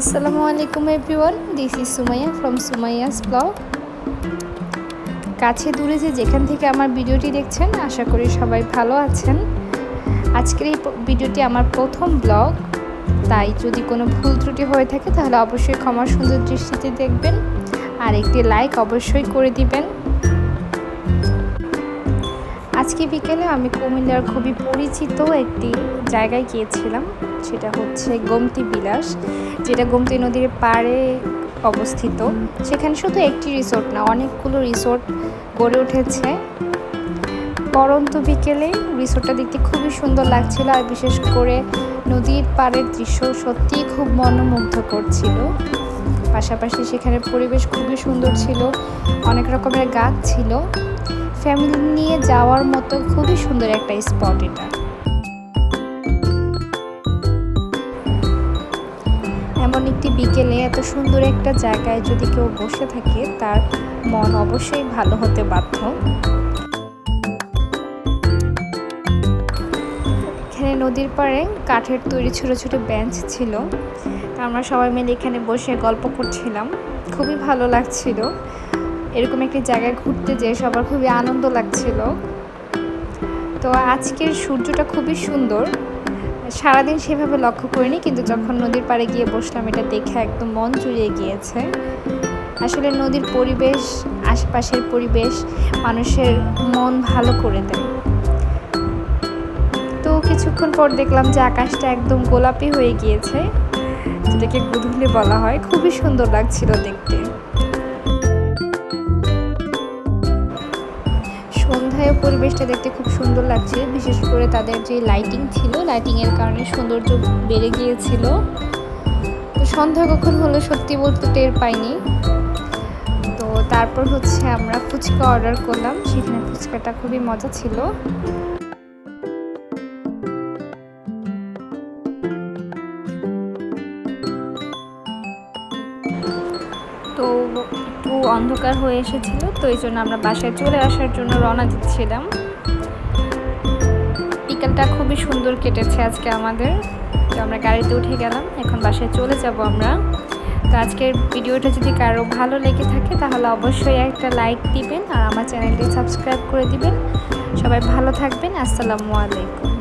আসসালামু আলাইকুম everyone this is Sumaiya from Sumaiya's blog কাছে দূরে যে যেখান থেকে আমার ভিডিওটি দেখছেন, আশা করি সবাই ভালো আছেন। আজকের এই ভিডিওটি আমার প্রথম ব্লগ তাই যদি কোনো ভুল ত্রুটি হয়ে থাকে, তাহলে অবশ্যই ক্ষমা সুন্দর দৃষ্টিতে দেখবেন। আর একটি লাইক অবশ্যই করে দিবেন। আজকে বিকেলে আমি কুমিল্লার খুবই পরিচিত একটি জায়গায় গিয়েছিলাম। সেটা হচ্ছে গোমতী বিলাস, যেটা গোমতী নদীর পাড়ে অবস্থিত। সেখানে শুধু একটি রিসোর্ট না, অনেকগুলো রিসোর্ট গড়ে উঠেছে। পরন্ত বিকেলে রিসোর্টটা দেখতে খুবই সুন্দর লাগছিল আর বিশেষ করে নদীর পাড়ের দৃশ্য সত্যিই খুব মনোমুগ্ধ করছিল পাশাপাশি সেখানে পরিবেশ খুবই সুন্দর ছিল, অনেক রকমের গাছ ছিল। ফ্যামিলি নিয়ে যাওয়ার মতো খুবই সুন্দর একটা স্পট এটা। এমন একটি বিকেলে এত সুন্দর একটা জায়গায় যদি কেউ বসে থাকে, তার মন অবশ্যই ভালো হতে বাধ্য। এখানে নদীর পাড়ে কাঠের তৈরি ছোট ছোট বেঞ্চ ছিল। আমরা সবাই মিলে এখানে বসে গল্প করছিলাম। খুবই ভালো লাগছিল। এরকম একটি জায়গায় ঘুরতে যেয়ে সবার খুবই আনন্দ লাগছিল। তো আজকের সূর্যটা খুবই সুন্দর। সারাদিন সেভাবে লক্ষ্য করিনি, কিন্তু যখন নদীর পাড়ে গিয়ে বসলাম, এটা দেখে একদম মন জুড়িয়ে গিয়েছে। আসলে নদীর পরিবেশ, আশেপাশের পরিবেশ, মানুষের মন ভালো করে দেয়। তো কিছুক্ষণ পর দেখলাম যে আকাশটা একদম গোলাপি হয়ে গিয়েছে, যেটাকে গুধুলি বলা হয়। খুবই সুন্দর লাগছিল দেখতে। সন্ধ্যায় পরিবেশটা দেখতে খুব সুন্দর লাগছে। বিশেষ করে তাদের যে লাইটিং ছিল লাইটিংয়ের কারণে সৌন্দর্য বেড়ে গিয়েছিল। তো সন্ধ্যা কখন হলো সত্যি বলতে টের পাইনি। তো তারপর হচ্ছে আমরা ফুচকা অর্ডার করলাম। সেখানে ফুচকাটা খুবই মজা ছিল। তো একটু অন্ধকার হয়ে এসেছিল, তো এই জন্য আমরা বাসায় চলে আসার জন্য রওনা দিচ্ছিলাম। বিকালটা খুবই সুন্দর কেটেছে আজকে আমাদের, তো আমরা গাড়িতে উঠে গেলাম, এখন বাসায় চলে যাব আমরা। তো আজকের ভিডিওটা যদি কারও ভালো লেগে থাকে, তাহলে অবশ্যই একটা লাইক দিবেন আর আমার চ্যানেলটি সাবস্ক্রাইব করে দিবেন। সবাই ভালো থাকবেন, আসসালামু আলাইকুম।